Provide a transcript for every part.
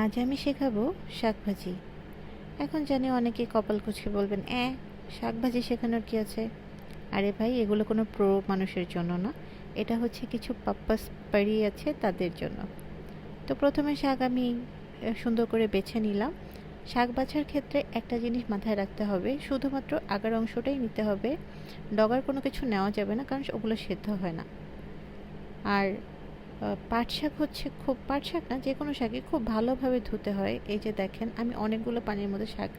আজ আমি শেখাবো শাক ভাজি এখন জানি অনেকে কপাল কুচকে বলবেন, অ্যাঁ শাক ভাজি শেখানোর কি আছে? আরে ভাই, এগুলো কোনো প্রো মানুষের জন্য না। এটা হচ্ছে কিছু পাপ্পাস পাড়ি আছে তাদের জন্য। তো প্রথমে শাক আমি সুন্দর করে বেছে নিলাম। শাক বাছার ক্ষেত্রে একটা জিনিস মাথায় রাখতে হবে, শুধুমাত্র আগার অংশটাই নিতে হবে। ডগার কোনো কিছু নেওয়া যাবে না, কারণ ওগুলো সেদ্ধ হয় না। আর পাট শাক হচ্ছে খুব, পাট শাক না যে কোনো শাকই খুব ভালোভাবে ধুতে হয়। এই যে দেখেন, আমি অনেকগুলো পানির মধ্যে শাক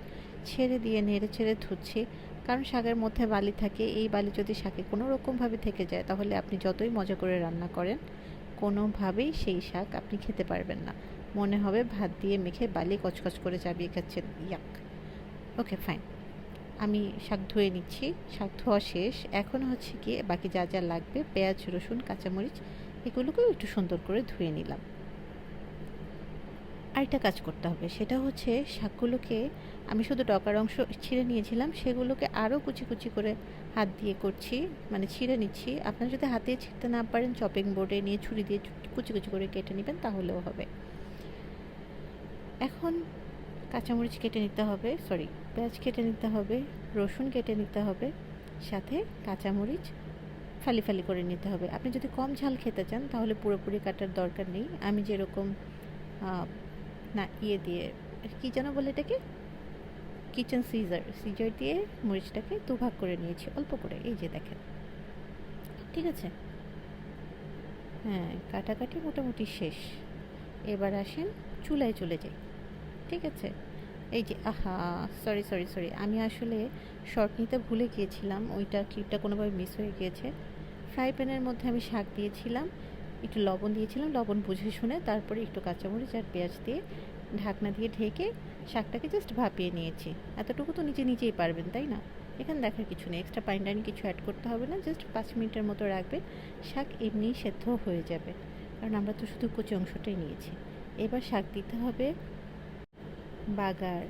ছেড়ে দিয়ে নেড়ে ছেড়ে ধুচ্ছি। কারণ শাকের মধ্যে বালি থাকে, এই বালি যদি শাকে কোনো রকমভাবে থেকে যায়, তাহলে আপনি যতই মজা করে রান্না করেন, কোনোভাবেই সেই শাক আপনি খেতে পারবেন না। মনে হবে ভাত দিয়ে মেখে বালি কচকচ করে চাবিয়ে খাচ্ছেন। ইয়াক। Okay, fine. আমি শাক ধুয়ে নিচ্ছি। শাক ধোয়া শেষ। এখন হচ্ছে গিয়ে বাকি যা যা লাগবে, পেঁয়াজ, রসুন, কাঁচামরিচ এগুলোকেও একটু সুন্দর করে ধুয়ে নিলাম। আরেকটা কাজ করতে হবে, সেটা হচ্ছে শাকগুলোকে আমি শুধু ডকার অংশ ছিঁড়ে নিয়েছিলাম, সেগুলোকে আরও কুচি কুচি করে হাত দিয়ে করছি মানে ছিঁড়ে নিচ্ছি। আপনারা যদি হাতে ছিঁড়তে না পারেন চপিং বোর্ডে নিয়ে ছুরি দিয়ে কুচি কুচি করে কেটে নেবেন, তাহলেও হবে। এখন কাঁচামরিচ কেটে নিতে হবে সরি পেঁয়াজ কেটে নিতে হবে, রসুন কেটে নিতে হবে, সাথে কাঁচামরিচ ফালি ফালি করে নিতে হবে। আপনি যদি কম ঝাল খেতে চান, তাহলে পুরোপুরি কাটার দরকার নেই। আমি যেরকম না ইয়ে দিয়ে, কী যেন বলে এটাকে? কিচেন সিজার সিজার দিয়ে মরিচটাকে দুভাগ করে নিয়েছি, অল্প করে। এই যে দেখেন। ঠিক আছে? হ্যাঁ কাটাকাটি মোটামুটি শেষ। এবার আসেন, চুলায় চলে যাই। ঠিক আছে? এই যে, আহা সরি সরি সরি আমি আসলে শর্ট নিতে ভুলে গিয়েছিলাম। ওইটা ক্লিপটা কোনোভাবে মিস হয়ে গিয়েছে। ফ্রাই প্যানের মধ্যে আমি শাক দিয়েছিলাম, একটু লবণ দিয়েছিলাম, লবণ বুঝে শুনে তারপরে একটু কাঁচামরিচ আর পেঁয়াজ দিয়ে ঢাকনা দিয়ে ঢেকে শাকটাকে জাস্ট ভাপিয়ে নিয়েছি। এতটুকু তো নিজে নিজেই পারবেন, তাই না? এখানে দেখার কিছু নেই এক্সট্রা পাইন টাইন কিছু অ্যাড করতে হবে না জাস্ট পাঁচ মিনিটের মতো রাখবেন, শাক এমনিই সেদ্ধ হয়ে যাবে। কারণ আমরা তো শুধু কচি অংশটাই নিয়েছি। এবার শাক দিতে হবে বাগার।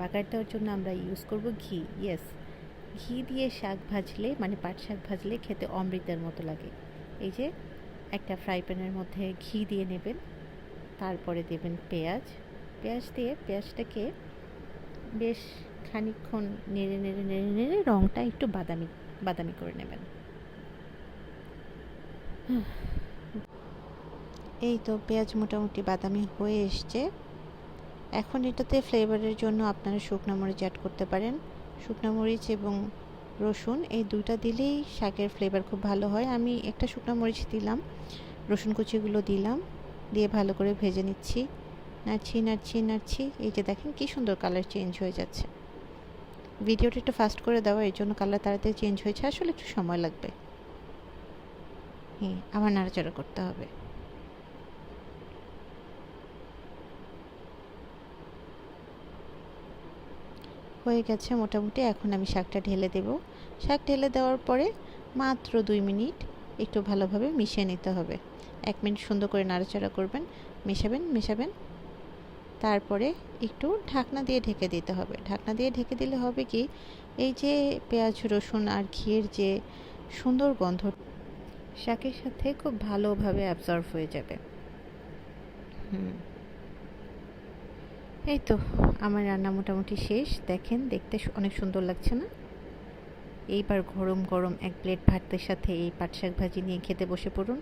বাগার দেওয়ার জন্য আমরা ইউজ করব ঘি ইয়েস ঘি দিয়ে শাক ভাজলে মানে পাট শাক ভাজলে খেতে অমৃতের মতো লাগে। এই যে, একটা ফ্রাই প্যানের মধ্যে ঘি দিয়ে নেবেন, তারপরে দেবেন পেঁয়াজ। পেঁয়াজ দিয়ে, পেঁয়াজটাকে বেশ খানিকক্ষণ নেড়ে নেড়ে নেড়ে নেড়ে রঙটা একটু বাদামি বাদামি করে নেবেন। এই তো পেঁয়াজ মোটামুটি বাদামি হয়ে এসছে। এখন এটাতে ফ্লেভারের জন্য আপনারা শুকনো মরিচ অ্যাড করতে পারেন। শুকনো মরিচ এবং রসুন, এই দুইটা দিলেই শাকের ফ্লেভার খুব ভালো হয়। আমি একটা শুকনো মরিচ দিলাম, রসুন কুচিগুলো দিলাম, দিয়ে ভালো করে ভেজে নিচ্ছি। নাড়ছি নাড়ছি নাড়ছি, এই যে দেখেন কি সুন্দর কালার চেঞ্জ হয়ে যাচ্ছে। ভিডিওটা একটু ফাস্ট করে দেওয়া এর জন্য কালার তাড়াতাড়ি চেঞ্জ হয়েছে, আসলে একটু সময় লাগবে। হ্যাঁ আবার নাড়াচাড়া করতে হবে। হয়ে গেছে মোটামুটি। এখন আমি শাকটা ঢেলে দেব। শাক ঢেলে দেওয়ার পরে মাত্র দুই মিনিট একটু ভালোভাবে মিশিয়ে নিতে হবে। এক মিনিট সুন্দর করে নাড়াচাড়া করবেন, মেশাবেন মেশাবেন। তারপরে একটু ঢাকনা দিয়ে ঢেকে দিতে হবে। ঢাকনা দিয়ে ঢেকে দিলে হবে কি, এই যে পেঁয়াজ, রসুন আর ঘিয়ের যে সুন্দর গন্ধ, শাকের সাথে খুব ভালোভাবে অ্যাবজর্ব হয়ে যাবে। হুম। এই তো, আমার রান্না মোটামুটি শেষ। দেখেন, দেখতে অনেক সুন্দর লাগছে না? এইবার গরম গরম এক প্লেট ভাতের সাথে এই পাট শাক ভাজি নিয়ে খেতে বসে পড়ুন।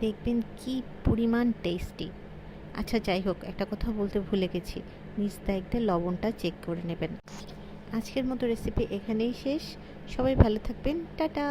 দেখবেন কি পরিমাণ টেস্টি আচ্ছা যাই হোক, একটা কথা বলতে ভুলে গেছি। নিজ দায়িত্বে লবণটা চেক করে নেবেন। আজকের মতো রেসিপি এখানেই শেষ। সবাই ভালো থাকবেন। টাটা!